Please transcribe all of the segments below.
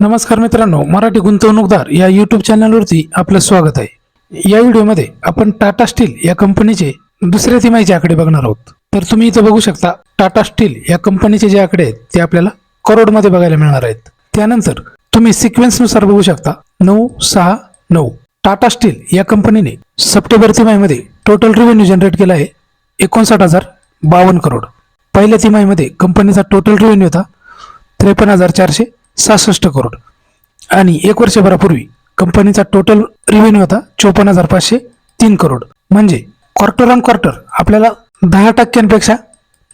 नमस्कार मित्रांनो मराठी गुंतवणूकदार या यूट्यूब चॅनलवरती आपलं स्वागत आहे. या व्हिडिओमध्ये आपण टाटा स्टील या कंपनीचे दुसऱ्या तिमाहीचे आकडे बघणार आहोत. तर तुम्ही इथं बघू शकता टाटा स्टील या कंपनीचे जे आकडे आहेत ते आपल्याला करोडमध्ये बघायला मिळणार आहेत. त्यानंतर तुम्ही सिक्वेन्सनुसार बघू शकता नऊ सहा नऊ. टाटा स्टील या कंपनीने सप्टेंबर तिमाहीमध्ये टोटल रेव्हेन्यू जनरेट केला आहे एकोणसाठ हजार बावन्न करोड. पहिल्या तिमाहीमध्ये कंपनीचा टोटल रेव्हेन्यू होता त्रेपन्न हजार चारशे सहासष्ट करोड. आणि एक वर्षभरापूर्वी कंपनीचा टोटल रेव्हेन्यू होता चोपन्न हजार पाचशे तीन करोड. म्हणजे क्वार्टर ऑन क्वार्टर आपल्याला दहा टक्क्यांपेक्षा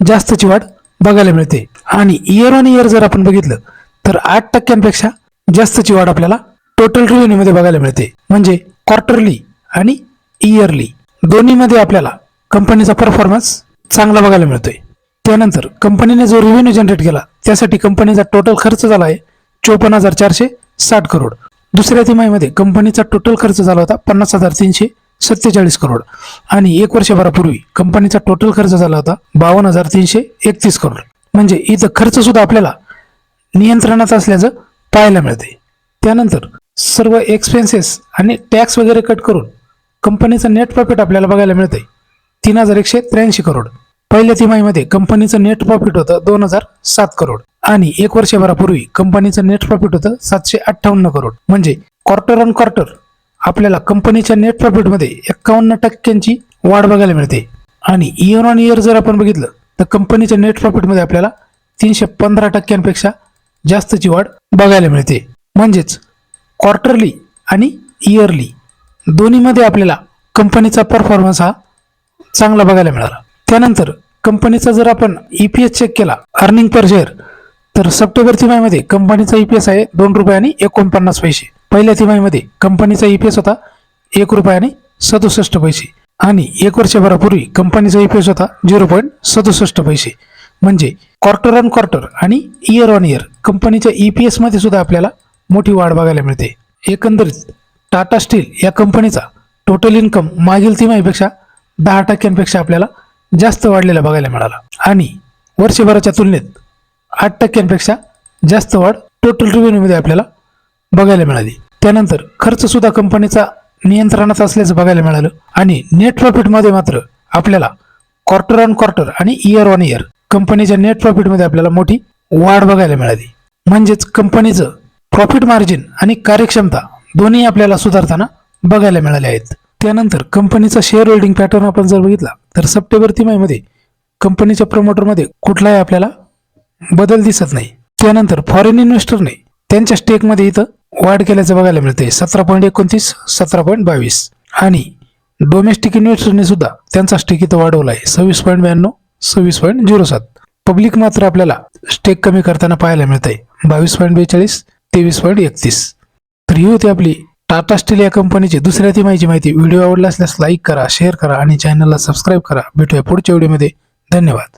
जास्तची वाढ बघायला मिळते. आणि इयर ऑन इयर जर आपण बघितलं तर आठ टक्क्यांपेक्षा जास्तची वाढ आपल्याला टोटल रेव्हेन्यूमध्ये बघायला मिळते. म्हणजे क्वार्टरली आणि इयरली दोन्हीमध्ये आपल्याला कंपनीचा परफॉर्मन्स चांगला बघायला मिळतोय. त्यानंतर कंपनीने जो रेव्हेन्यू जनरेट केला त्यासाठी कंपनीचा टोटल खर्च झाला आहे चोपन्न हजार चारशे साठ करोड. दुसऱ्या तिमाहीमध्ये कंपनीचा टोटल खर्च झाला होता पन्नास हजार तीनशे सत्तेचाळीस करोड. आणि एक वर्षभरापूर्वी कंपनीचा टोटल खर्च झाला होता बावन्न हजार तीनशे एकतीस करोड. म्हणजे इथं खर्च सुद्धा आपल्याला नियंत्रणात असल्याचं पाहायला मिळते त्यानंतर सर्व एक्सपेन्सेस आणि टॅक्स वगैरे कट करून कंपनीचं नेट प्रॉफिट आपल्याला बघायला मिळतंय. तीन हजार एकशे त्र्याऐंशी करोड. पहिल्या तिमाहीमध्ये कंपनीचं नेट प्रॉफिट होतं दोन हजार सात करोड. आणि एक वर्षभरापूर्वी कंपनीचं नेट प्रॉफिट होतं सातशे अठ्ठावन्न करोड म्हणजे क्वार्टर ऑन क्वार्टर आपल्याला कंपनीच्या नेट प्रॉफिटमध्ये एक्कावन्न टक्क्यांची वाढ बघायला मिळते. आणि इयर ऑन इयर जर आपण बघितलं तर कंपनीच्या नेट प्रॉफिटमध्ये आपल्याला तीनशे पंधरा टक्क्यांपेक्षा जास्तची वाढ बघायला मिळते. म्हणजेच क्वार्टरली आणि इयरली दोन्हीमध्ये आपल्याला कंपनीचा परफॉर्मन्स हा चांगला बघायला मिळाला. त्यानंतर कंपनीचा जर आपण ई पी एस चेक केला अर्निंग पर शेअर तर सप्टेंबर तिमाहीमध्ये कंपनीचा ई पी एस आहे दोन रुपये आणि एकोणपन्नास पैसे. पहिल्या तिमाहीमध्ये कंपनीचा ई पी एस होता एक रुपये आणि सदुसष्ट पैसे. आणि एक वर्षभरापूर्वी कंपनीचा ई पी एस होता झिरो पॉईंट सदुसष्ट पैसे. म्हणजे क्वार्टर ऑन क्वार्टर आणि इयर ऑन इयर कंपनीच्या ई पी एसमध्ये सुद्धा आपल्याला मोठी वाढ बघायला मिळते. एकंदरीत टाटा स्टील या कंपनीचा टोटल इन्कम मागील तिमाहीपेक्षा दहा टक्क्यांपेक्षा आपल्याला जास्त वाढलेला बघायला मिळाला. आणि वर्षभराच्या तुलनेत आठ टक्क्यांपेक्षा जास्त वाढ टोटल रेव्हेन्यूमध्ये आपल्याला बघायला मिळाली. त्यानंतर खर्चसुद्धा कंपनीचा नियंत्रणात असल्याचं बघायला मिळालं आणि नेट प्रॉफिटमध्ये मात्र आपल्याला क्वार्टर ऑन क्वार्टर आणि इयर ऑन इयर कंपनीच्या नेट प्रॉफिटमध्ये आपल्याला मोठी वाढ बघायला मिळाली. म्हणजेच कंपनीचं प्रॉफिट मार्जिन आणि कार्यक्षमता दोन्ही आपल्याला सुधारताना बघायला मिळाले आहेत. त्यानंतर कंपनीचा शेअर होल्डिंग पॅटर्न आपण जर बघितला तर सप्टेंबर तिमाहीमध्ये कंपनीच्या प्रमोटरमध्ये कुठलाही आपल्याला बदल दिसत नाही. त्यानंतर फॉरेन इन्व्हेस्टरने त्यांच्या स्टेकमध्ये इथं वाढ केल्याचं बघायला मिळते सतरा पॉईंट एकोणतीस सतरा पॉईंट बावीस. आणि डोमेस्टिक इन्व्हेस्टरने सुद्धा त्यांचा स्टेक इथं वाढवला आहे. सव्वीस पॉईंट ब्याण्णव सव्वीस पॉईंट झिरो सात. पब्लिक मात्र आपल्याला स्टेक कमी करताना पाहायला मिळत आहे बावीस पॉईंट बेचाळीस तेवीस पॉईंट एकतीस. तर ही होती आपली टाटा स्टील या कंपनीची दुसऱ्या तिमाहीची माहिती. व्हिडिओ आवडला असल्यास लाईक करा शेअर करा आणि चॅनलला सबस्क्राईब करा. भेटूया पुढच्या व्हिडिओमध्ये धन्यवाद.